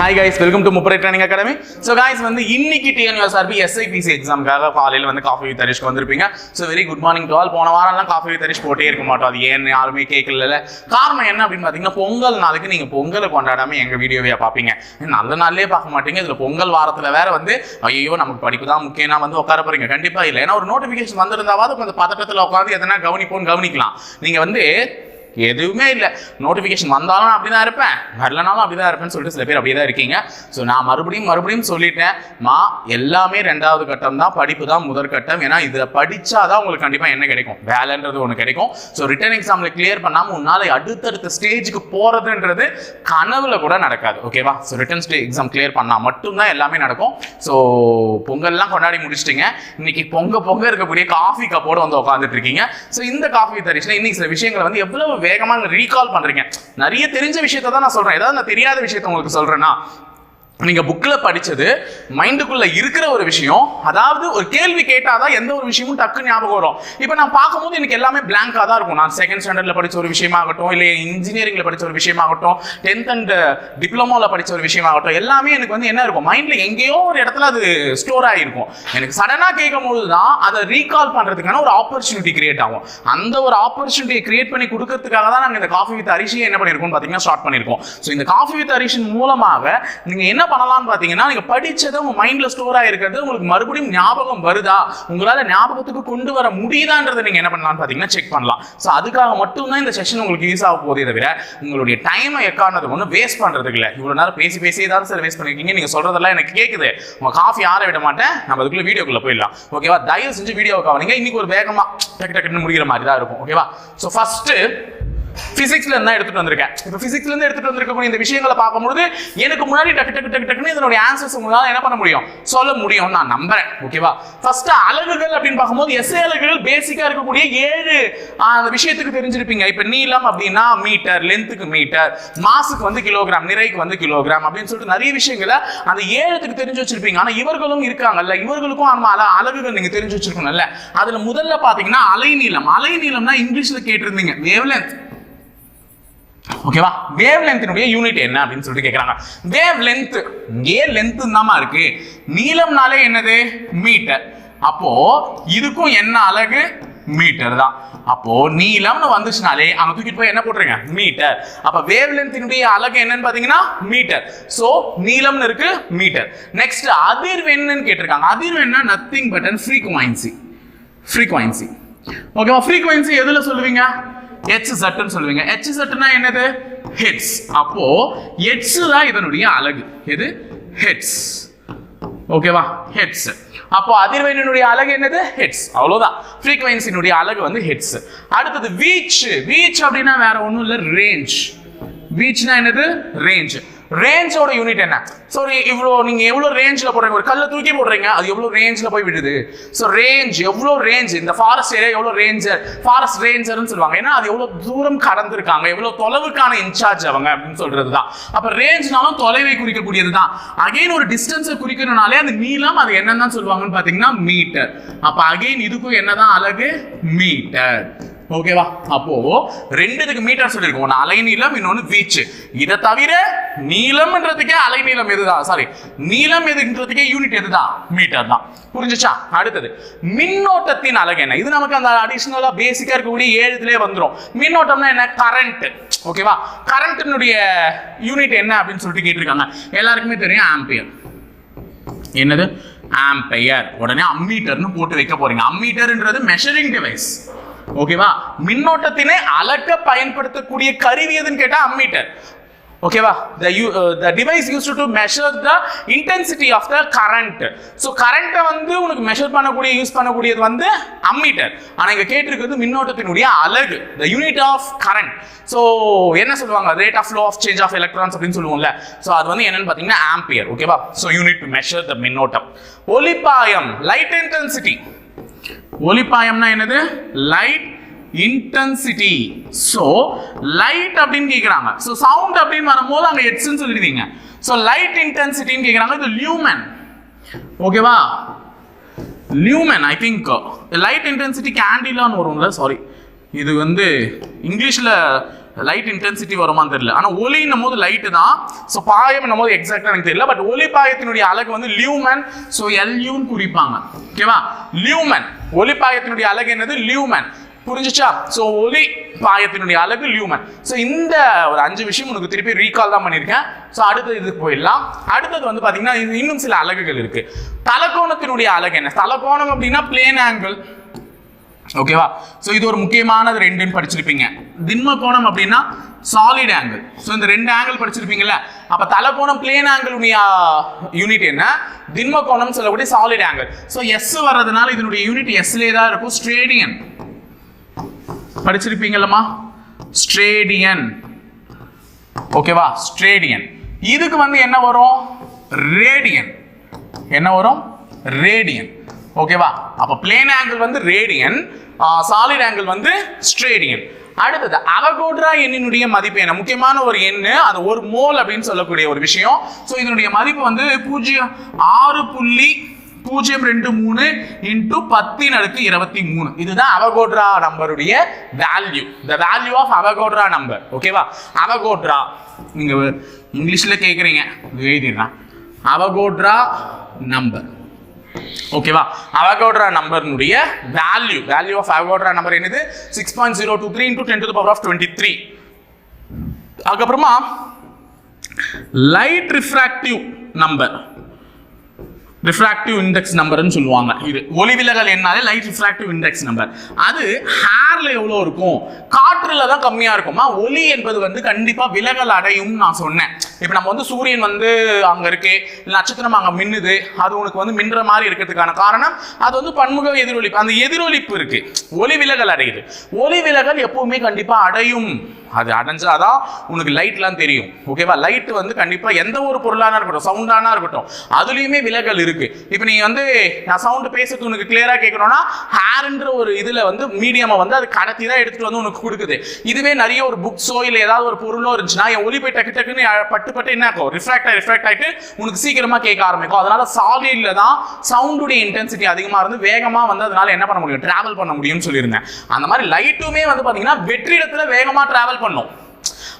Hi guys welcome to முப்பரை training academy so guys வந்து இன்னைக்கு டிஎன்யூஎஸ்ஆர்பி எஸ்ஐபிசி எக்ஸாமுக்காக காலையில் வந்து காஃபி வித் ஹரிஷ்க்கு வந்திருப்பீங்க. So very good morning to all போன வாரம்லாம் காஃபி வித் ஹரிஷ் போட்டே இருக்க மாட்டோம். அது ஏன்னு யாருமே கேட்கல காரணம் என்ன அப்படின்னு பார்த்தீங்கன்னா பொங்கல் நாளுக்கு நீங்கள் பொங்கலை கொண்டாடாம எங்கள் வீடியோவே பார்ப்பீங்க நல்ல நாள்லயே பார்க்க மாட்டீங்க. இதில் பொங்கல் வாரத்தில் வேற வந்து ஐயோ நமக்கு படிப்பு தான் முக்கியம்னா வந்து உட்கார போறீங்க. கண்டிப்பாக இல்லை. ஏன்னா ஒரு நோட்டிஃபிகேஷன் வந்திருந்தாவது கொஞ்சம் பதட்டத்தில் உட்காந்து எதனா கவனிப்போம் கவனிக்கலாம். நீங்கள் வந்து எதுவுமே இல்லை. நோட்டிஃபிகேஷன் வந்தாலும் நான் அப்படி தான் இருப்பேன். வரலனாலும் அப்படி தான் இருப்பேன்னு சொல்லிட்டு சில பேர் அப்படியே தான் இருக்கீங்க. ஸோ நான் மறுபடியும் மறுபடியும் சொல்லிட்டேன். மா எல்லாமே ரெண்டாவது கட்டம் தான். படிப்பு தான் முதல் கட்டம். ஏன்னா இதில் படிச்சாதான் உங்களுக்கு கண்டிப்பாக என்ன கிடைக்கும்? வேலைன்றது ஒன்று கிடைக்கும். ஸோ ரிட்டர்ன் எக்ஸாமில் கிளியர் பண்ணாமல் உன்னால் அடுத்தடுத்த ஸ்டேஜுக்கு போகிறதுன்றது கனவுல கூட நடக்காது. ஓகேவா so written stage exam clear பண்ணால் மட்டும்தான் எல்லாமே நடக்கும். ஸோ பொங்கல்லாம் கொண்டாடி முடிச்சிட்டிங்க. இன்னைக்கு பொங்க பொங்க இருக்கக்கூடிய காஃபி கப்போடு வந்து உட்காந்துட்டு இருக்கீங்க. ஸோ இந்த காஃபி தரிசனம் இன்னைக்கு சில விஷயங்களை வந்து எவ்வளவு வேகமாக ரீகால் பண்ணுறீங்க நிறைய தெரிஞ்ச விஷயத்த தான் நான் சொல்கிறேன் ஏதாவது நான் தெரியாத விஷயத்த உங்களுக்கு சொல்கிறேன்னா நீங்க புக்ல படிச்சது மைண்டுக்குள்ள இருக்கிற ஒரு விஷயம் அதாவது ஒரு கேள்வி கேட்டாதான் எந்த ஒரு விஷயமும் டக்கு ஞாபகம் வரும். இப்போ நான் பார்க்கும்போது எனக்கு எல்லாமே பிளாங்கா தான் இருக்கும். நான் செகண்ட் ஸ்டாண்டர்ட்ல படிச்ச ஒரு விஷயமாகட்டும் இல்லை இன்ஜினியரிங்ல படிச்ச ஒரு விஷயமாகட்டும் டென்த் அண்ட் டிப்ளமோல படிச்ச ஒரு விஷயமாகட்டும் எல்லாமே எனக்கு வந்து என்ன இருக்கும்? மைண்ட்ல எங்கேயோ ஒரு இடத்துல அது ஸ்டோர் ஆகிருக்கும் எனக்கு சடனா கேட்கும் போது தான் அதை ரீகால் பண்றதுக்கான ஒரு ஆப்பர்ச்சுனிட்டி கிரியேட் ஆகும். அந்த ஒரு ஆப்பர்ச்சுனிட்டியை கிரியேட் பண்ணி கொடுக்கறதுக்காக தான் நாங்கள் இந்த காஃபி வித் அரிசியை என்ன பண்ணியிருக்கோம் பார்த்தீங்கன்னா ஸ்டார்ட் பண்ணியிருக்கோம். ஸோ இந்த காஃபி வித் அரிஷன் மூலமாக நீங்க என்ன பண்ணலாம்னு பார்த்தீங்கன்னா நீங்க படித்ததை உங்க மைண்ட்ல ஸ்டோர் ஆகிருக்கிறது உங்களுக்கு மறுபடியும் ஞாபகம் வருதா? உங்களால ஞாபகத்துக்கு கொண்டு வர முடியுதான்றதை நீங்க என்ன பண்ணலாம்னு பார்த்தீங்கன்னா செக் பண்ணலாம். ஸோ அதுக்காக மட்டும்தான் இந்த செஷன் உங்களுக்கு யூஸ் ஆக போதே தவிர உங்களுடைய டைமை எக்கானது ஒன்றும் வேஸ்ட் பண்றதுக்கு இல்லை. இவ்வளோ நேரம் பேசி பேசி தான் சார் வேஸ்ட் பண்ணிருக்கீங்க நீங்கள் சொல்றதெல்லாம் எனக்கு கேட்குது உங்கள் காஃபி ஆற விட மாட்டேன். நம்ம அதுக்குள்ள வீடியோக்குள்ளே போயிடலாம். ஓகேவா தயவு செஞ்சு வீடியோ கவனிங்க. இன்னைக்கு ஒரு வேகமாக டக்கு டக்குன்னு முடிகிற மாதிரி தான் இருக்கும் ஓகேவா ஸோ ஃபஸ்ட்டு பிசிக்ஸ்ல இருந்தா எடுத்துட்டு வந்திருக்கேன். இப்போ பிசிக்ஸ்ல இருந்து எடுத்துட்டு வந்திருக்கக்கூடிய இந்த விஷயங்களை பார்க்கும்போது எனக்கு முன்னாடி டக்கு டக்கு டக்கு டக்குன்னு இதனுடைய ஆன்சர்ஸ் உங்களால என்ன பண்ண முடியும்? சொல்ல முடியும் நான் நம்புறேன். ஓகேவா ஃபர்ஸ்ட் அலகுகள் அப்படின்னு பார்க்கும்போது எஸ்ஐ அலகுகள் பேசிக்கா இருக்கக்கூடிய ஏழு அந்த விஷயத்துக்கு தெரிஞ்சிருப்பீங்க. இப்போ நீளம் அப்படின்னா மீட்டர் லென்த்துக்கு மீட்டர் மாசுக்கு வந்து கிலோகிராம் நிறைக்கு வந்து கிலோகிராம் அப்படின்னு சொல்லிட்டு நிறைய விஷயங்களை அந்த ஏழுத்துக்கு தெரிஞ்சு வச்சிருப்பீங்க. ஆனா இவர்களும் இருக்காங்கல்ல. இவர்களுக்கும் அந்த அல அலகுகள் நீங்க தெரிஞ்சு வச்சிருக்கணும்ல. அதுல முதல்ல பாத்தீங்கன்னா அலைநீளம். அலைநீளம்னா இங்கிலீஷ்ல கேட்டிருந்தீங்க. வேவ்லென்த் ஓகேவா வேவ் லென்த்தினுடைய யூனிட் என்ன அப்படின்னு சொல்லிட்டு கேட்குறாங்க வேவ் லென்த் இங்கே லென்த் தாமா இருக்கு. நீளம்னாலே என்னது? மீட்டர் அப்போ இதுக்கும் என்ன அழகு மீட்டர் தான். அப்போ நீளம்னு வந்துச்சுனாலே அங்க தூக்கிட்டு போய் என்ன போட்டுருங்க? மீட்டர் அப்ப வேவ் லென்த்தினுடைய அழகு என்னன்னு பாத்தீங்கன்னா மீட்டர் சோ நீளம்னு இருக்கு மீட்டர் நெக்ஸ்ட் அதிர்வெண்ணுன்னு கேட்டிருக்காங்க. அதிர்வெண்ணா nothing but and frequency frequency ஓகேவா ஃப்ரீக்வன்சி எதுல சொல்லுவீங்க? ஹெச் சட்டுன்னு சொல்லுவீங்க. ஹெச் சட்டுனா என்னது? ஹெட்ஸ் அப்போ ஹெட்ஸ் தான் இதனுடைய அலகு. எது? ஹெட்ஸ் ஓகேவா ஹெட்ஸ் அப்போ அதிர்வெண்ணினுடைய அலகு என்னது? ஹெட்ஸ் அவ்வளோதான் ஃப்ரீக்வன்சினுடைய அலகு வந்து ஹெட்ஸ் அடுத்தது வீச் வீச் அப்படின்னா வேற ஒன்றும் இல்லை. ரேஞ்ச் வீச்னா என்னது? ரேஞ்ச் ரேஞ்சோட யூனிட் என்ன? ஸோ இவ்வளோ நீங்கள் எவ்வளோ ரேஞ்சில் போடுறீங்க? ஒரு கல்லை தூக்கி போடுறீங்க அது எவ்வளோ ரேஞ்சில் போய் விடுது ஸோ ரேஞ்ச் எவ்வளோ ரேஞ்ச் இந்த ஃபாரஸ்ட் ஏரியா எவ்வளோ ரேஞ்சர் ஃபாரஸ்ட் ரேஞ்சர்னு சொல்லுவாங்க. ஏன்னா அது எவ்வளோ தூரம் கடந்திருக்காங்க எவ்வளோ தொலைவுக்கான இன்சார்ஜ் அவங்க அப்படின்னு சொல்றது தான் அப்போ ரேஞ்ச்னாலும் தொலைவை குறிக்கக்கூடியது தான் அகைன் ஒரு டிஸ்டன்ஸை குறிக்கணும்னாலே அந்த நீளம் அது என்னன்னு தான் சொல்லுவாங்கன்னு பார்த்தீங்கன்னா மீட்டர் அப்போ அகைன் இதுக்கும் என்னதான் அழகு மீட்டர் ஓகேவா அப்போ ரெண்டுத்துக்கு மீட்டர் சொல்லியிருக்கோம். ஒன்று அலைநீளம் இன்னொன்று வீச்சு. இதை தவிர நீளம்ன்றதுக்கே அலைநீளம் எதுதான் சாரி நீளம் எதுன்றதுக்கே யூனிட் எதுதான் மீட்டர் தான். புரிஞ்சுச்சா? அடுத்தது மின்னோட்டத்தின் அழகு என்ன? இது நமக்கு அந்த அடிஷனலா பேசிக்கா இருக்கக்கூடிய ஏழுலயே வந்துடும் மின்னோட்டம்னா என்ன? கரண்ட் ஓகேவா கரண்ட்டினுடைய யூனிட் என்ன அப்படின்னு சொல்லிட்டு கேட்டிருக்காங்க. எல்லாருக்குமே தெரியும் ஆம்பியர் என்னது? ஆம்பையர் உடனே அம்மீட்டர்னு போட்டு வைக்க போறீங்க. அம்மீட்டர்ன்றது மெஷரிங் டிவைஸ் ஓகேவா மின்னோட்டத்தினை அளக்க பயன்படுத்தக்கூடிய கருவி எதுன்னு கேட்டா அம்மீட்டர் ஓகேவா the you the device used to measure the intensity of the current so கரண்ட்டை வந்து உனக்கு மெஷர் பண்ணக்கூடிய யூஸ் பண்ணக்கூடியது வந்து அம்மீட்டர் ஆனால் இங்கே கேட்டிருக்கிறது மின்னோட்டத்தினுடைய அழகு the unit of current so என்ன சொல்லுவாங்க? Rate of flow of change of electrons அப்படின்னு சொல்லுவோம்ல. ஸோ அது வந்து என்னன்னு பார்த்தீங்கன்னா ஆம்பியர் ஓகேவா so unit to measure the மின்னோட்டம். ஒலிப்பாயம் லைட் இன்டென்சிட்டி ஒளிப்பாயம்னா என்னது? லைட் இன்டென்சிட்டி ஸோ லைட் அப்படின்னு கேட்குறாங்க ஸோ சவுண்ட் அப்படின்னு வரும்போது அங்கே எட்ஸ்ன்னு சொல்லிடுவீங்க. ஸோ லைட் இன்டென்சிட்டின்னு கேட்குறாங்க இது லியூமன் ஓகேவா lumen I think light intensity கேண்டிலான்னு வரும்ல சாரி இது வந்து இங்கிலீஷில் லைட் இன்டென்சிட்டி வருமான்னு தெரியல. ஆனால் ஒலின்னும் போது லைட்டு தான். ஸோ பாயம் போது எக்ஸாக்டாக எனக்கு தெரியல. பட் ஒலி பாயத்தினுடைய அழகு வந்து லியூமன் ஸோ எல்யூன்னு குறிப்பாங்க. ஓகேவா லியூமன். ஒலி பாயத்தினுடைய அழகு என்னது? லியூமன். புரிஞ்சுச்சா? ஸோ ஒலி பாயத்தினுடைய அழகு லியூமன். ஸோ இந்த ஒரு அஞ்சு விஷயம் உனக்கு திருப்பி ரீகால் தான் பண்ணியிருக்கேன். ஸோ அடுத்தது இதுக்கு போயிடலாம். அடுத்தது வந்து பார்த்தீங்கன்னா இன்னும் சில அழகுகள் இருக்குது தலக்கோணத்தினுடைய அழகு என்ன? தலக்கோணம் அப்படின்னா பிளேன் ஆங்கிள் ஓகேவா ஸோ இது ஒரு முக்கியமானது ரெண்டுன்னு படிச்சிருப்பீங்க. திண்ம கோணம் அப்படின்னா சாலிட் ஆங்கிள் ஸோ இந்த ரெண்டு ஆங்கிள் படிச்சிருப்பீங்கல்ல? அப்போ கோணம் பிளேன் ஆங்கிளுடைய யூனிட் என்ன? திண்ம கோணம் சொல்லக்கூடிய சாலிட் ஆங்கிள் ஸோ எஸ் வர்றதுனால இதனுடைய யூனிட் எஸ்லேயே தான் இருக்கும். ஸ்ட்ரேடியன் படிச்சிருப்பீங்களம்மா ஸ்ட்ரேடியன் ஓகேவா ஸ்ட்ரேடியன் இதுக்கு வந்து என்ன வரும்? ரேடியன் என்ன வரும்? ரேடியன் ஓகேவா அப்போ பிளேன் ஆங்கிள் வந்து ரேடியன் சாலிட் ஆங்கிள் வந்து ஸ்ட்ரேடியன் அடுத்தது அவகோட்ரா எண்ணினுடைய மதிப்பு என்ன? முக்கியமான ஒரு எண்ணு அது ஒரு மோல் அப்படின்னு சொல்லக்கூடிய ஒரு விஷயம். ஸோ இதனுடைய மதிப்பு வந்து பூஜ்ஜியம் ஆறு புள்ளி பூஜ்ஜியம் ரெண்டு மூணு இன்டூ பத்தின் அடுக்கு இருபத்தி மூணு. இதுதான் Avogadro நம்பருடைய value the value of Avogadro number ஓகேவா அவகோட்ரா நீங்க இங்கிலீஷ்ல கேட்குறீங்க இது எழுதிடுறேன் அவகோட்ரா நம்பர் ஓகேவா Avogadro நம்பர்னுடைய value value of Avogadro number என்னது? Six point zero two three into ten to power of twenty three அதுக்கப்புறமா light refractive number refractive index நம்பர்னு சொல்லுவாங்க இது. ஒளி விலகல் என்னாலே லைட் ரிஃப்ராக்டிவ் இண்டெக்ஸ் நம்பர் அது ஹேர்ல எவ்வளோ இருக்கும்? காற்றுல தான் கம்மியாக இருக்குமா? ஒளி என்பது வந்து கண்டிப்பாக விலகல் அடையும் நான் சொன்னேன். இப்போ நம்ம வந்து சூரியன் வந்து அங்கே இருக்கு நட்சத்திரம் அங்கே மின்னுது அது உனக்கு வந்து மின்ற மாதிரி இருக்கிறதுக்கான காரணம் அது வந்து பன்முக எதிரொலிப்பு. அந்த எதிரொலிப்பு இருக்கு. ஒளி விலகல் அடையுது. ஒளி விலகல் எப்பவுமே கண்டிப்பாக அடையும். அது அடைஞ்சாதான் உனக்கு லைட்லாம் தெரியும். ஓகேவா லைட் வந்து கண்டிப்பாக எந்த ஒரு பொருளானா இருக்கட்டும் சவுண்டானா இருக்கட்டும் அதுலேயுமே விலகல் இருக்கு. இப்போ நீ வந்து நான் சவுண்டு பேசுறது உனக்கு கிளியராக கேட்கணும்னா ஹேர்ன்ற ஒரு இதில் வந்து மீடியமை வந்து அது கடத்தி தான் எடுத்துட்டு வந்து உனக்கு கொடுக்குது. இதுவே நிறைய ஒரு புக்ஸோ இல்லை ஏதாவது ஒரு பொருளோ இருந்துச்சுன்னா என் ஒலி போய் டக்கு டக்குன்னு பட்டு பட்டு என்ன ஆகும்? ரிஃப்ராக்ட் ஆகி ரிஃப்ராக்ட் ஆகிட்டு உனக்கு சீக்கிரமாக கேட்க ஆரம்பிக்கும். அதனால சாலிடில் தான் சவுண்டுடைய இன்டென்சிட்டி அதிகமாக இருந்து வேகமாக வந்து அதனால என்ன பண்ண முடியும்? ட்ராவல் பண்ண முடியும்னு சொல்லியிருந்தேன். அந்த மாதிரி லைட்டுமே வந்து பார்த்தீங்கன்னா வெற்றிடத்தில் வேகமாக ட்ராவல் பண்ணும்.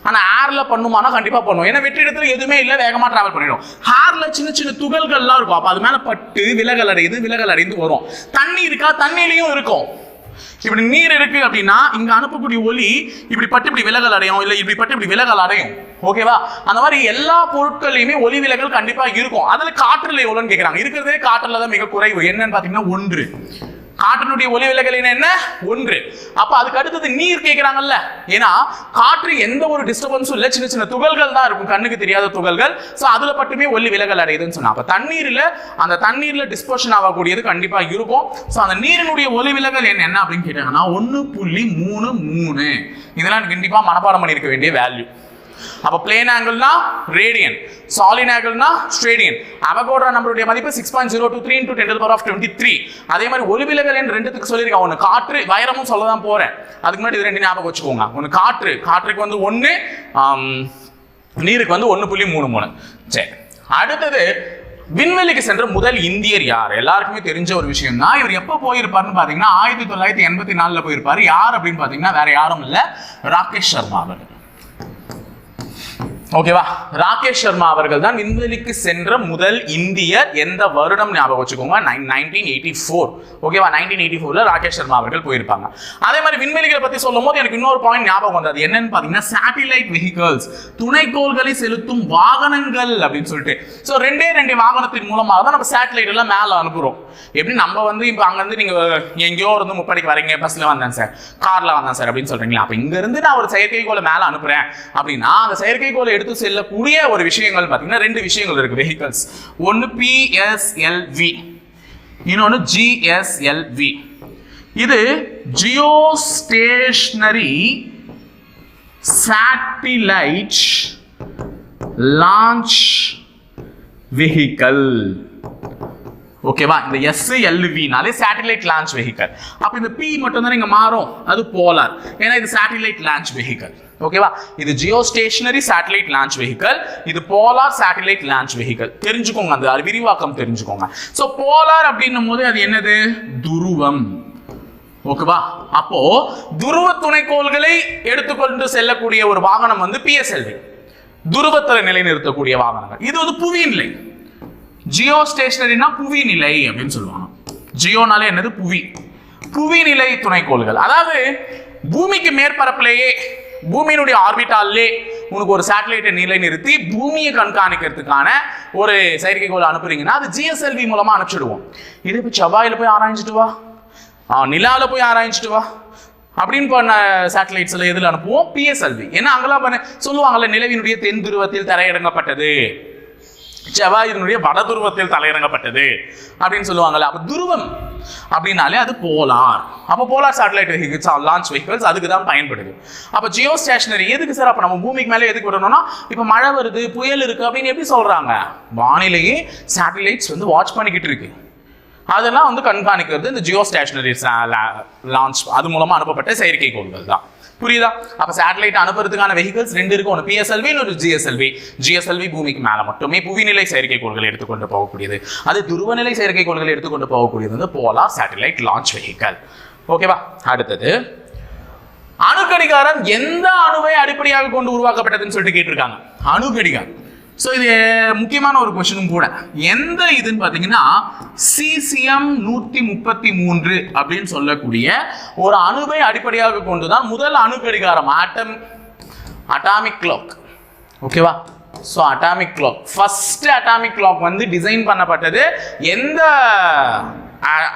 ஆனால் ஏரில் பண்ணுமானா கண்டிப்பாக பண்ணும். ஏன்னா வெற்றிடத்துல எதுவுமே இல்லை வேகமாக ட்ராவல் பண்ணிடும். ஹேரில் சின்ன சின்ன துகள்கள்லாம் இருக்கும். அப்போ அது மேலே பட்டு விலகல் அடையுது விலகல் அடைந்து வரும். தண்ணி இருக்கா? தண்ணியிலையும் இருக்கும். இப்படி நீர் இருக்கு அப்படின்னா இங்க அனுப்பக்கூடிய ஒலி இப்படி பட்டு இப்படி விலகல் அடையும் இல்ல இப்படி பட்டு இப்படி விலகல் அடையும். ஓகேவா அந்த மாதிரி எல்லா பொருட்களையுமே ஒலி விலகல் கண்டிப்பா இருக்கும். அதுல காற்றில் எவ்வளோன்னு கேக்குறாங்க. இருக்கிறதே காற்றில் தான் மிக குறைவு. என்னன்னு பாத்தீங்கன்னா ஒன்று. காற்றினுடைய ஒலி விலகல் என்ன? ஒன்று. அப்ப அதுக்கு அடுத்தது நீர் கேட்கிறாங்கல்ல. ஏன்னா காற்று எந்த ஒரு டிஸ்டர்பன்ஸும் இல்ல சின்ன சின்ன துகள்கள் தான் இருக்கும். கண்ணுக்கு தெரியாத துகள்கள். சோ அதுல மட்டுமே ஒலி விலகல் அடையுதுன்னு சொன்னா. அப்ப தண்ணீர்ல அந்த தண்ணீர்ல டிஸ்போஷன் ஆகக்கூடியது கண்டிப்பா இருக்கும். சோ அந்த நீரினுடைய ஒலி விலகல் என்ன என்ன அப்படின்னு கேட்டாங்கன்னா ஒன்னு புள்ளி மூணு மூணு. இதெல்லாம் கண்டிப்பா மனப்பாடம் பண்ணியிருக்க வேண்டிய வேல்யூ அப்ப பிளேன் ஆங்கிள்னா ரேடியன் சாலின் ஆங்கிள்னா ஸ்ட்ரேடியன் அவகோட்ரா நம்மளுடைய மதிப்பு six point zero two three into ten power of twenty three அதே மாதிரி ஒளிவிலகல் எண் ரெண்டுத்துக்கு சொல்லியிருக்கேன். ஒன்று காற்று வைரமும் சொல்ல தான் போறேன். அதுக்கு முன்னாடி இது ரெண்டு ஞாபகம் வச்சுக்கோங்க. ஒன்று காற்று காற்றுக்கு வந்து ஒன்று நீருக்கு வந்து ஒன்று புள்ளி மூணு மூணு. சரி. அடுத்தது விண்வெளிக்கு சென்ற முதல் இந்தியர் யார்? எல்லாருக்குமே தெரிஞ்ச ஒரு விஷயம் தான் இவர் எப்போ போயிருப்பாருன்னு பார்த்தீங்கன்னா ஆயிரத்தி தொள்ளாயிரத்தி எண்பத்தி நாலில் போயிருப்பாரு. யார் அப்படின்னு பார்த்தீங்கன்னா வேற யாரும் இல்லை ராகேஷ் சர்மா அவர்கள். ஓகேவா? ராகேஷ் சர்மா அவர்கள் தான் விண்வெளிக்கு சென்ற முதல் இந்தியர் எந்த வருடம் ஞாபகம் வச்சுக்கோங்க? நைன்டீன் எயிட்டி ஃபோர் ஓகேவா? நைன்டீன் எயிட்டி ஃபோர்ல ராகேஷ் சர்மா அவர்கள் போயிருப்பாங்க. அதே மாதிரி விண்வெளிகளை பத்தி சொல்லும் போது எனக்கு இன்னொரு பாயிண்ட் ஞாபகம் வந்தது. என்னன்னு பாத்தீங்கன்னா சேட்டிலைட் வெஹிக்கல்ஸ் துணைக்கோள்களை செலுத்தும் வாகனங்கள் அப்படின்னு சொல்லிட்டு. ஸோ ரெண்டே ரெண்டு வாகனத்தின் மூலமாக தான் நம்ம சேட்டலைட் எல்லாம் மேலே அனுப்புறோம். எப்படி? நம்ம வந்து இப்போ அங்கேருந்து நீங்க எங்கேயோ இருந்து முப்படிக்கு வரீங்க பஸ்ல வந்தேன் சார். கார்ல வந்தேன் சார் அப்படின்னு சொல்றீங்களா? அப்ப இங்க இருந்து நான் ஒரு செயற்கைக்கோளை மேலே அனுப்புறேன். அப்படின்னா அந்த செயற்கைக்கோளை எடுத்து செல்லக்கூடிய ஒரு விஷயங்கள் பார்த்தீங்கன்னா ரெண்டு விஷயங்கள் இருக்கு வெஹிக்கல்ஸ் ஒன்று பிஎஸ்எல்வி இன்னொன்று ஜிஎஸ்எல்வி இது geostationary satellite launch vehicle ஓகேவா இந்த எஸ் எல்வினாலே சேட்டிலைட் லான்ச் வெஹிக்கல் அப்போ இந்த பி மட்டும் தான் மாறும்? அது போலார். ஏன்னா இது சேட்டிலைட் லான்ச் வெஹிக்கல் ஓகேவா இது geostationary satellite launch vehicle இது போலார் சேட்டலைட் லான்ச் வெஹிக்கல் தெரிஞ்சுக்கோங்க அந்த விரிவாக்கம் தெரிஞ்சுக்கோங்க. ஸோ போலார் அப்படின்னும் போது அது என்னது? துருவம். ஓகேவா அப்போ துருவ துணைக்கோள்களை எடுத்துக்கொண்டு செல்லக்கூடிய ஒரு வாகனம் வந்து பிஎஸ்எல்வி துருவத்தில் நிலைநிறுத்தக்கூடிய வாகனங்கள். இது வந்து புவி நிலை. ஜியோ ஸ்டேஷனரினா புவி நிலை அப்படின்னு சொல்லுவாங்க. ஜியோனாலே என்னது? புவி. புவி நிலை துணைக்கோள்கள். அதாவது பூமிக்கு மேற்பரப்பிலேயே பூமியினுடைய ஆர்பிட்டாலே உனக்கு ஒரு சேட்டலைட்டை நிலைநிறுத்தி பூமியை கண்காணிக்கிறதுக்கான ஒரு செயற்கைக்கோள் அனுப்புறீங்கன்னா அது ஜிஎஸ்எல்வி மூலமா அனுப்பிச்சிடுவோம். இது இப்போ செவ்வாயில் போய் ஆராய்ஞ்சிட்டு வா. நிலாவில் போய் ஆராய்ஞ்சிட்டு வா. அப்படின்னு பண்ண சேட்டலைட்ஸ்ல எதில் அனுப்புவோம்? பிஎஸ்எல்வி ஏன்னா அங்கெல்லாம் பண்ண சொல்லுவாங்கல்ல நிலவினுடைய தென் துருவத்தில் தரையிறங்கப்பட்டது. செவ்வாயினுடைய வட துருவத்தில் தலையிறங்கப்பட்டது அப்படின்னு சொல்லுவாங்கல்ல. அப்ப துருவம் அப்படின்னாலே அது போலார் அப்போ polar satellite vehicles launch vehicles அதுக்கு தான் பயன்படுது. அப்போ ஜியோ ஸ்டேஷனரி எதுக்கு சார் அப்போ நம்ம பூமிக்கு மேலே எதுக்கு விடணும்னா இப்போ மழை வருது புயல் இருக்கு அப்படின்னு எப்படி சொல்றாங்க? வானிலையே சேட்டலைட்ஸ் வந்து வாட்ச் பண்ணிக்கிட்டு இருக்கு. அதெல்லாம் வந்து கண்காணிக்கிறது இந்த ஜியோ ஸ்டேஷனரி லான்ச் அது மூலமா அனுப்பப்பட்ட செயற்கைக்கோள்கள் தான். புரியுதா? அப்ப சேட்டலைட் அனுப்புறதுக்கான வெஹிக்கிள்ஸ் ரெண்டு இருக்கு. ஒன்று பிஎஸ்எல்வி ஒரு ஜிஎஸ்எல்வி ஜிஎஸ்எல்வி பூமிக்கு மேல மட்டுமே புவிநிலை செயற்கைக்கோள்கள் எடுத்துக்கொண்டு போகக்கூடியது. அது துருவநிலை செயற்கைக்கோள்கள் எடுத்துக்கொண்டு போகக்கூடியது வந்து போலார் சேட்டலைட் லான்ச் வெஹிக்கல் ஓகேவா அடுத்தது அணுக்கடிகாரம் எந்த அணுவை அடிப்படையாக கொண்டு உருவாக்கப்பட்டதுன்னு சொல்லிட்டு கேட்டிருக்காங்க. அணுக்கடிகாரம். ஸோ இது முக்கியமான ஒரு கொஷனும் கூட. எந்த இதுன்னு பார்த்தீங்கன்னா சிசிஎம் நூற்றி முப்பத்தி மூன்று அப்படின்னு சொல்லக்கூடிய ஒரு அணுவை அடிப்படையாக கொண்டு தான் முதல் அணுக்கடிகாரம் ஆட்டம் அட்டாமிக் கிளாக் ஓகேவா so atomic clock first atomic clock வந்து டிசைன் பண்ணப்பட்டது எந்த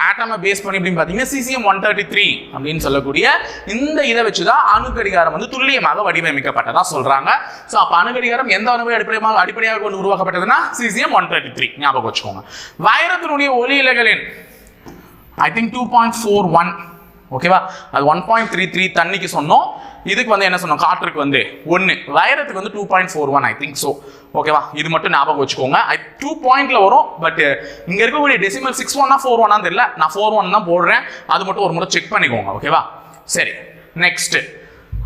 ஆட்டமை பேஸ் பண்ணி அப்படின்னு பார்த்தீங்கன்னா சிசிஎம் ஒன் தேர்ட்டி த்ரீ அப்படின்னு சொல்லக்கூடிய இந்த இதை வச்சு தான் அணுக்கடிகாரம் வந்து துல்லியமாக வடிவமைக்கப்பட்டதா சொல்றாங்க. ஸோ அப்போ அணுக்கடிகாரம் எந்த அணுவை அடிப்படையாக அடிப்படையாக கொண்டு உருவாக்கப்பட்டதுன்னா சிசிஎம் ஒன் தேர்ட்டி த்ரீ ஞாபகம் வச்சுக்கோங்க. வைரத்தினுடைய ஒலி இலைகளின் I think two point four one ஓகேவா அது ஒன் பாயிண்ட் த்ரீ த்ரீ தண்ணிக்கு சொன்னோம். இதுக்கு வந்து என்ன சொன்னோம்? காற்றுக்கு வந்து ஒன்று வைரத்துக்கு வந்து two point four one I think so ஓகேவா இது மட்டும் ஞாபகம் வச்சுக்கோங்க. ஐ டூ பாயிண்ட்ல வரும் பட் இங்க இருக்கக்கூடிய டெசிமல் சிக்ஸ் ஒன்னா ஃபோர் ஒன்னா தெரியல. நான் ஃபோர் ஒன் தான் போடுறேன். அது மட்டும் ஒரு முறை செக் பண்ணிக்கோங்க. ஓகேவா சரி. நெக்ஸ்ட்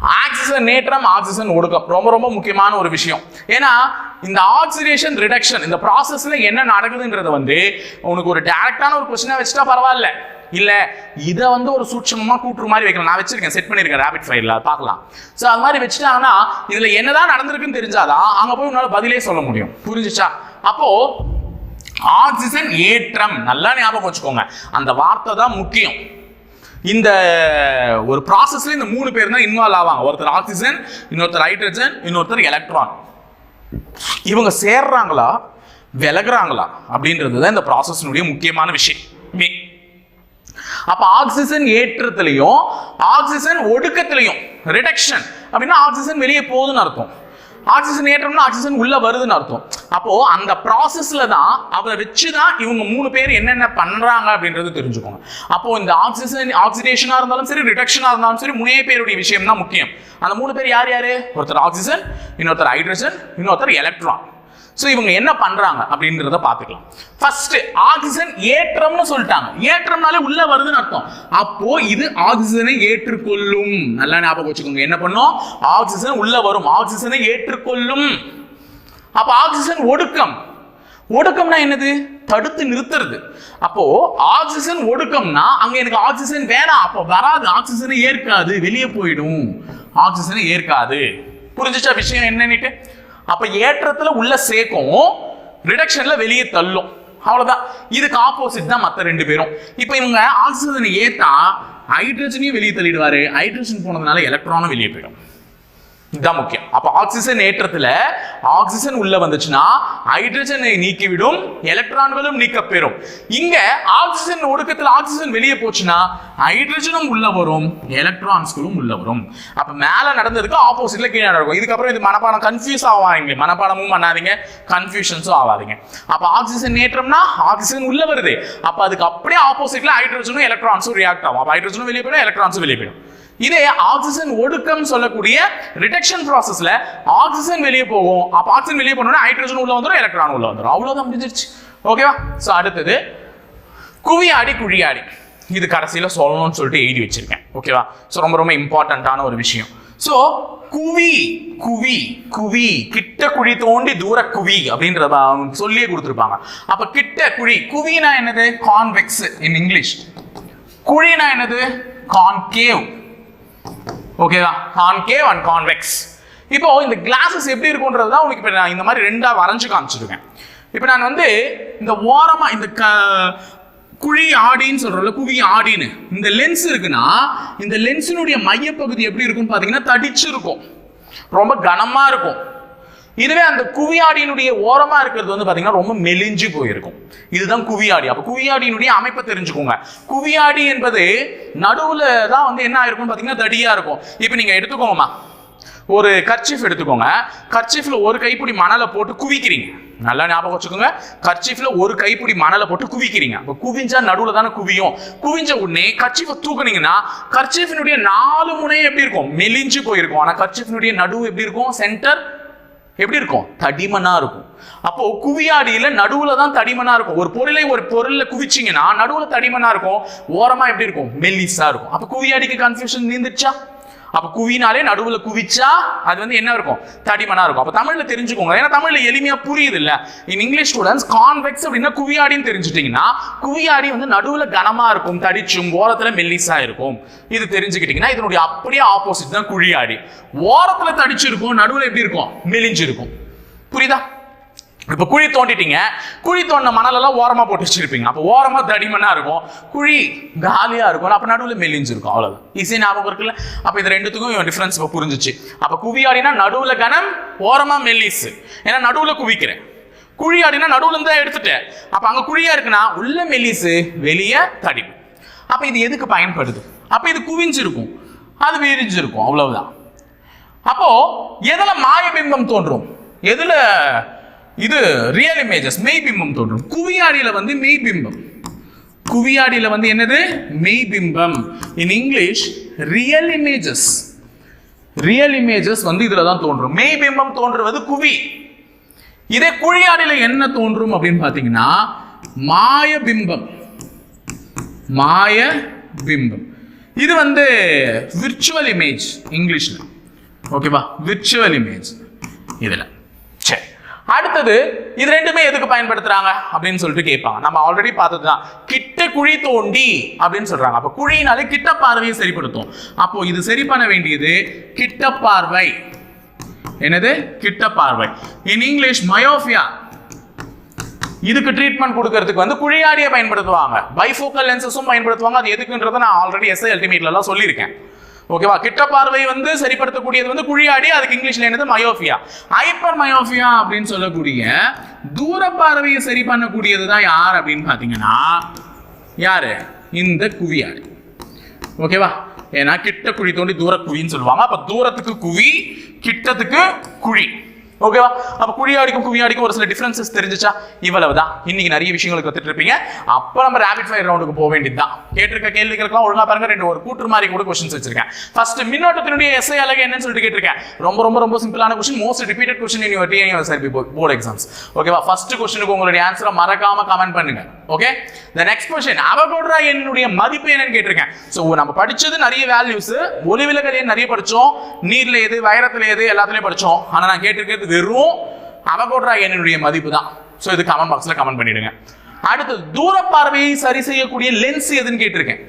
ஆக்சிஜன் நேற்றம் ஆக்சிஜன் ஒடுக்கம். ரொம்ப ரொம்ப முக்கியமான ஒரு விஷயம். ஏன்னா இந்த ஆக்சிடேஷன் ரிடக்ஷன் இந்த ப்ராசஸ்ல என்ன நடக்குதுன்றது வந்து உனக்கு ஒரு டைரக்டான ஒரு கொஸ்டினா வச்சுட்டா பரவாயில்ல. இல்ல இதை வந்து ஒரு சூட்சமா கூட்டுற மாதிரி வைக்கலாம். நான் வச்சிருக்கேன். செட் பண்ணிருக்கேன் ரேபிட் ஃபைல்ல பார்க்கலாம். ஸோ அது மாதிரி வச்சுட்டாங்கன்னா இதுல என்னதான் நடந்திருக்குன்னு தெரிஞ்சாதான் அங்க போய் உன்னால பதிலே சொல்ல முடியும். புரிஞ்சுச்சா? அப்போ ஆக்சிஜன் ஏற்றம். நல்லா ஞாபகம் வச்சுக்கோங்க. அந்த வார்த்தை தான் முக்கியம். இந்த ஒரு ப்ராசஸ்ல இந்த மூணு பேர் தான் இன்வால்வ் ஆவாங்க. ஒருத்தர் ஆக்சிஜன் இன்னொருத்தர் ஹைட்ரஜன் இன்னொருத்தர் எலக்ட்ரான் இவங்க சேர்றாங்களா? விலகுறாங்களா? அப்படின்றது தான் இந்த ப்ராசஸ்னுடைய முக்கியமான விஷயம். அப்ப ஆக்சிஜன் ஏற்றத்திலையும் ஆக்சிஜன் ஒடுக்கத்திலையும் ரிடக்ஷன் அப்படின்னா ஆக்சிஜன் வெளியே போகுதுன்னு அர்த்தம். ஆக்சிஜன் ஏற்றம்னா ஆக்சிஜன் உள்ள வருதுன்னு அர்த்தம். அப்போ அந்த ப்ராசஸ்ல தான் அவரை வச்சு தான் இவங்க மூணு பேர் என்னென்ன பண்றாங்க அப்படின்றது தெரிஞ்சுக்கோங்க அப்போ இந்த ஆக்சிஜன் ஆக்சிடேஷனா இருந்தாலும் சரி ரிடக்ஷனா இருந்தாலும் சரி மூணே பேருடைய விஷயம் தான் முக்கியம். அந்த மூணு பேர் யார் யாரு? ஒருத்தர் ஆக்சிஜன் இன்னொருத்தர் ஹைட்ரஜன் இன்னொருத்தர் எலக்ட்ரான் ஸோ இவங்க என்ன பண்றாங்க அப்படின்றத பார்த்துக்கலாம். ஃபர்ஸ்ட் ஆக்சிஜன் ஏற்றம்னு சொல்லிட்டாங்க. ஏற்றம்னாலே உள்ள வருதுன்னு அர்த்தம். அப்போ இது ஆக்சிஜனை ஏற்றுக்கொள்ளும். நல்லா ஞாபகம் வச்சுக்கோங்க. என்ன பண்ணும்? ஆக்சிஜன் உள்ள வரும். ஆக்சிஜனை ஏற்றுக்கொள்ளும். அப்ப ஆக்சிஜன் ஒடுக்கம். ஒடுக்கம்னா என்னது? தடுத்து நிறுத்துறது. அப்போ ஆக்சிஜன் ஒடுக்கம்னா அங்க எனக்கு ஆக்சிஜன் வேணாம். அப்போ வராது. ஆக்சிஜனை ஏற்காது. வெளியே போயிடும். ஆக்சிஜனை ஏற்காது. புரிஞ்சிச்சா விஷயம் என்னன்னுட்டு? அப்ப ஏற்றத்துல உள்ள சேர்க்கும் ரிடக்ஷன்ல வெளியே தள்ளும். அவ்வளவுதான். இதுக்கு ஆப்போசிட் தான் மத்த ரெண்டு பேரும். இப்போ இவங்க ஆக்சிஜனை ஏத்தா ஹைட்ரஜனையும் வெளியே தள்ளிடுவாரு. ஹைட்ரஜன் போனதுனால எலக்ட்ரானும் வெளியே போயிடும். இதுதான் முக்கியம். அப்ப ஆக்சிஜன் ஏற்றத்துல ஆக்சிஜன் உள்ள வந்துச்சுன்னா ஹைட்ரஜனை நீக்கிவிடும் எலக்ட்ரான்களும் நீக்கப்பெறும். இங்க ஆக்சிஜன் ஒடுக்கத்துல ஆக்சிஜன் வெளியே போச்சுன்னா ஹைட்ரஜனும் உள்ள வரும் எலக்ட்ரான்ஸ்களும் உள்ள வரும். அப்ப மேல நடந்ததுக்கு ஆப்போசிட்ல கீழே நடக்கும். இதுக்கப்புறம் இது மனப்பாடம் கன்ஃபியூஸ் ஆவாங்க மனப்பாடமும் பண்ணாதீங்க கன்ஃபியூஷன்ஸும் ஆகாதீங்க அப்ப ஆக்சிஜன் ஏற்றம்னா ஆக்சிஜன் உள்ள வருது. அப்ப அதுக்கு அப்படியே ஆப்போசிட்ல ஹைட்ரஜனும் எலக்ட்ரான்ஸும் ரியாக்ட் ஆகும். அப்ப ஹைட்ரஜனும் வெளியே போயிடும் எலக்ட்ரான்ஸும் வெளியே போயிடும். இதே ஆக்சிஜன் ஒடுக்கம் சொல்லக்கூடிய ரிடக்ஷன் ப்ராசஸ்ல ஆக்சிஜன் வெளியே போகும். அப்ப ஆக்சிஜன் வெளியே போனோம்னா ஹைட்ரஜன் உள்ள வந்துடும் எலக்ட்ரான் உள்ள வந்துடும் அவ்வளவுதான் முடிஞ்சிருச்சு. ஓகேவா சோ அடுத்தது குவியாடி குழியாடி இது கடைசியில சொல்லணும்னு சொல்லிட்டு எழுதி வச்சிருக்கேன். ஓகேவா சோ ரொம்ப ரொம்ப இம்பார்ட்டன்டான ஒரு விஷயம். சோ குவி குவி குவி. கிட்ட குழி தோண்டி தூர குவி அப்படின்றத சொல்லியே கொடுத்துருப்பாங்க. அப்ப கிட்ட குழி குவினா என்னது? கான்வெக்ஸ் இன் இங்கிலீஷ் குழினா என்னது? கான்கேவ் ஓகேவா கான்கேவ் அண்ட் கான்வெக்ஸ் இப்போ இந்த கிளாஸஸ் எப்படி இருக்கும்ன்றது தான் உங்களுக்கு இப்போ நான் இந்த மாதிரி ரெண்டாக வரைஞ்சு காமிச்சிருக்கேன். இப்போ நான் வந்து இந்த ஓரமாக இந்த க குழி ஆடின்னு சொல்கிறோம்ல குவி ஆடின்னு. இந்த லென்ஸ் இருக்குன்னா இந்த லென்ஸினுடைய மையப்பகுதி எப்படி இருக்கும்னு பார்த்தீங்கன்னா தடிச்சு இருக்கும் ரொம்ப கனமாக இருக்கும். இதுவே அந்த குவியாடியினுடைய ஓரமா இருக்கிறது வந்து பாத்தீங்கன்னா ரொம்ப மெலிஞ்சு போயிருக்கும். இதுதான் குவியாடி. அப்ப குவியாடியினுடைய அமைப்பை தெரிஞ்சுக்கோங்க. குவியாடி என்பது நடுவுல தான் வந்து என்ன ஆயிருக்கும் பாத்தீங்கன்னா தடியா இருக்கும். இப்போ நீங்க எடுத்துக்கோங்கம்மா. ஒரு கர்ச்சிஃப் எடுத்துக்கோங்க. கர்ச்சீஃப்ல ஒரு கைப்பிடி மணலை போட்டு குவிக்கிறீங்க. நல்லா ஞாபகம் வச்சுக்கோங்க. கர்ச்சீஃப்ல ஒரு கைப்பிடி மணலை போட்டு குவிக்கிறீங்க. இப்போ குவிஞ்சா நடுவில் தானே குவியும். குவிஞ்ச உடனே கர்ச்சிஃபை தூக்குனீங்கன்னா கர்ச்சிஃபினுடைய நாலு முனையும் எப்படி இருக்கும்? மெலிஞ்சு போயிருக்கும். ஆனால் கர்ச்சிஃபினுடைய நடுவு எப்படி இருக்கும்? சென்டர் எப்படி இருக்கும்? தடிமனாக இருக்கும். அப்போ குவியாடியில் நடுவில் தான் தடிமனாக இருக்கும். ஒரு பொருளை ஒரு பொருளில் குவிச்சிங்கன்னா நடுவில் தடிமனாக இருக்கும். ஓரமாக எப்படி இருக்கும்? மெல்லிஸாக இருக்கும். அப்போ குவியாடிக்கு கன்ஃபியூஷன் நீந்துச்சா அப்ப குவினாலே நடுவுல குவிச்சா அது வந்து என்ன இருக்கும்? தடிமனா இருக்கும். அப்ப தமிழ்ல தெரிஞ்சுக்கோங்க. ஏன்னா தமிழ்ல எளிமையா புரியுது இல்ல இன் இங்கிலீஷ் ஸ்டூடெண்ட்ஸ் கான்வெக்ஸ் அப்படின்னா குவியாடின்னு தெரிஞ்சுட்டீங்கன்னா குவியாடி வந்து நடுவுல கனமா இருக்கும் தடிச்சும் ஓரத்துல மெல்லிசா இருக்கும். இது தெரிஞ்சுக்கிட்டீங்கன்னா இதனுடைய அப்படியே ஆப்போசிட் தான் குழியாடி. ஓரத்துல தடிச்சிருக்கும் நடுவுல எப்படி இருக்கும்? மெலிஞ்சிருக்கும். புரியுதா? இப்போ குழி தோண்டிட்டீங்க. குழி தோண்டின மணலெல்லாம் ஓரமாக போட்டு வச்சிருப்பீங்க. அப்போ ஓரமாக தடிமனாக இருக்கும். குழி காலியாக இருக்கும். அப்போ நடுவில் மெலிஞ்சிருக்கும். அவ்வளோ ஈஸியாக ஞாபகம் இருக்குல்ல அப்போ இது ரெண்டுத்துக்கும் டிஃபரன்ஸ் இப்ப புரிஞ்சுச்சு. குவி குவியாடினா நடுவில் கனம் ஓரமாக மெல்லிஸு ஏன்னா நடுவில் குவிக்கிறேன். குழி ஆடினா நடுவில் இருந்து தான் எடுத்துட்டேன். அப்போ அங்கே குழியாக இருக்குன்னா உள்ள மெல்லிசு வெளியே தடிமன். அப்போ இது எதுக்கு பயன்படுது? அப்போ இது குவிஞ்சிருக்கும். அது விரிஞ்சிருக்கும். அவ்வளவுதான். அப்போ எதில் மாயபிம்பம் தோன்றும்? எதில் இது ரியல் இமேஜஸ் மெய்பிம்பம் தோன்றும். குவியாடியில் வந்து மெய்பிம்பம் குவியாடியில் வந்து என்னது? மெய்பிம்பம் in English real images real images வந்து இதில் தான் தோன்றும். மெய்பிம்பம் தோன்றுவது குவி. இதே குழியாடியில் என்ன தோன்றும் அப்படின்னு பார்த்தீங்கன்னா மாய பிம்பம். மாய பிம்பம். இது வந்து விர்ச்சுவல் இமேஜ் இங்கிலீஷில் ஓகேவா விர்ச்சுவல் இமேஜ் இதில். அடுத்தது இது ரெண்டுமே எதுக்கு பயன்படுத்துறாங்க? அப்படின்னு சொல்லிட்டு கேட்பாங்க. நம்ம ஆல்ரெடி பார்த்ததுதான். கிட்ட குழி தோண்டி அப்படின்னு சொல்றாங்க. அப்போ குழினாலே கிட்ட பார்வையை சரிப்படுத்தும். அப்போ இது சரி பண்ண வேண்டியது கிட்ட பார்வை. என்னது? கிட்ட பார்வை. இன் இங்கிலீஷ் மயோபியா இதுக்கு ட்ரீட்மெண்ட் கொடுக்கறதுக்கு வந்து குழியாடியை பயன்படுத்துவாங்க. பைஃபோக்கல் லென்சஸும் பயன்படுத்துவாங்க. அது எதுக்குன்றதை நான் ஆல்ரெடி எஸ்ஐ அல்டிமேட்லலாம் சொல்லியிருக்கேன். ஓகேவா? கிட்ட பார்வை வந்து சரிப்படுத்தக்கூடியது வந்து குழியாடி அதுக்கு இங்கிலீஷ்ல என்னது? மயோஃபியா ஹைப்பர் மயோஃபியா அப்படின்னு சொல்லக்கூடிய தூர பார்வையை சரி பண்ணக்கூடியது தான் யார் அப்படின்னு பார்த்தீங்கன்னா யாரு? இந்த குவியாடி. ஓகேவா? ஏன்னா கிட்ட குழி தோண்டி தூர குழின்னு சொல்லுவாங்க. அப்ப தூரத்துக்கு குவி கிட்டத்துக்கு குழி. ஓகேவா அப்ப குழியாடிக்கும் குவியாடிக்கும் ஒரு சில டிஃபரன்சஸ் தெரிஞ்சுச்சா? இவ்வளவுதான். இன்னைக்கு நிறைய விஷயங்கள் கத்துட்டு இருப்பீங்க. அப்ப நம்ம ரேபிட் ஃபயர் ரவுண்டுக்கு போக வேண்டியதுதான் கேட்டிருக்க கேள்விகளுக்கெல்லாம் ஒழுங்கா பாருங்க. ரெண்டு ஒரு கூட்டு மாதிரி கூட கொஸ்டின்ஸ் வச்சிருக்கேன். ஃபர்ஸ்ட் மின்னோட்டத்தினுடைய எஸ்ஐ அழகு என்னன்னு சொல்லிட்டு கேட்டிருக்கேன். ரொம்ப ரொம்ப ரொம்ப சிம்பிளான question most repeated question in your TNUSRB board exams ஓகேவா ஃபர்ஸ்ட் கொஸ்டினுக்கு உங்களுடைய ஆன்சரை மறக்காம கமெண்ட் பண்ணுங்க. Okay the next question Avogadro என்னுடைய மதிப்பு என்னன்னு கேட்டிருக்கேன். ஸோ நம்ம படிச்சது நிறைய வேல்யூஸ் ஒளிவிலகல் நிறைய படிச்சோம். நீர்ல எது வைரத்துல எது எல்லாத்துலயும் படிச்சோம். ஆனா நான் கேட்டிருக்கிறது வெறும் அவகோட்ரா எண்ணினுடைய மதிப்பு தான் ஸோ இது கமெண்ட் பாக்ஸில் கமெண்ட் பண்ணிடுங்க. அடுத்து தூர பார்வையை சரி செய்யக்கூடிய லென்ஸ் எதுன்னு கேட்டிருக்கேன்.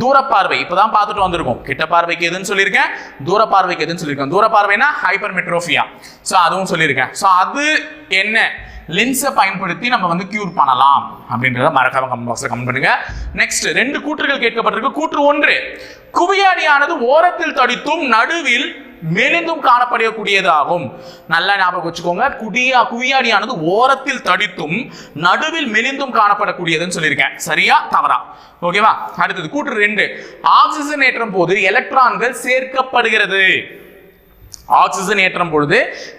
தூர பார்வை இப்பதான் பார்த்துட்டு வந்திருக்கோம். கிட்ட பார்வைக்கு எதுன்னு சொல்லியிருக்கேன். தூர பார்வைக்கு எதுன்னு சொல்லியிருக்கேன். தூர பார்வைனா ஹைப்பர் மெட்ரோஃபியா ஸோ அதுவும் சொல்லியிருக்கேன். ஸோ அது என்ன? லென்ஸை பயன்படுத்தி நம்ம வந்து கியூர் பண்ணலாம். அப்படின்றத மறக்காம கமெண்ட் பாக்ஸில் கமெண்ட் பண்ணுங்க. நெக்ஸ்ட் ரெண்டு கூற்றுகள் கேட்கப்பட்டிருக்கு. கூற்று ஒன்று குவியாடியானது ஓரத்தில் தடித்தும் நடுவில் மெலிந்தும் காணப்படக்கூடியதாகும். நல்லா ஞாபகம் வச்சுக்கோங்க. குடியா குவியாடியானது ஓரத்தில் தடித்தும் நடுவில் மெலிந்தும் காணப்படக்கூடியதுன்னு சொல்லியிருக்கேன். சரியா? தவறா. ஓகேவா? அடுத்தது கூற்று ரெண்டு. ஆக்சிஜன் ஏற்றும் போது எலக்ட்ரான்கள் சேர்க்கப்படுகிறது. ஆக்சிஜன் ஏற்றும் பொழுது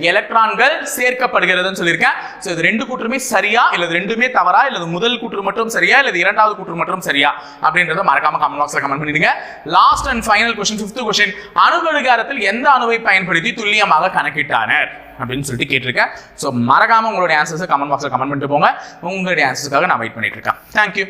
எலக்ட்ரான்கள் சேர்க்கப்படுகிறதுன்னு சொல்லியிருக்கேன். ஸோ இது ரெண்டு கூற்றுமே சரியா இல்லை ரெண்டுமே தவறா இல்லை முதல் கூற்று மட்டும் சரியா இல்லை இரண்டாவது கூற்று மட்டும் சரியா? அப்படின்றத மறக்காம கமெண்ட் பாக்ஸ்ல கமெண்ட் பண்ணிடுங்க. Last and final question fifth question அணுகடிகாரத்தில் எந்த அணுவை பயன்படுத்தி துல்லியமாக கணக்கிட்டானர்? அப்படின்னு சொல்லிட்டு கேட்டிருக்கேன். ஸோ மறக்காம உங்களுடைய ஆன்சர்ஸை கமெண்ட் பாக்ஸ்ல கமெண்ட் பண்ணிட்டு போங்க. உங்களுடைய ஆன்சர்ஸ்க்காக நான் வெயிட் பண்ணிட்டு இருக்கேன். தேங்க்யூ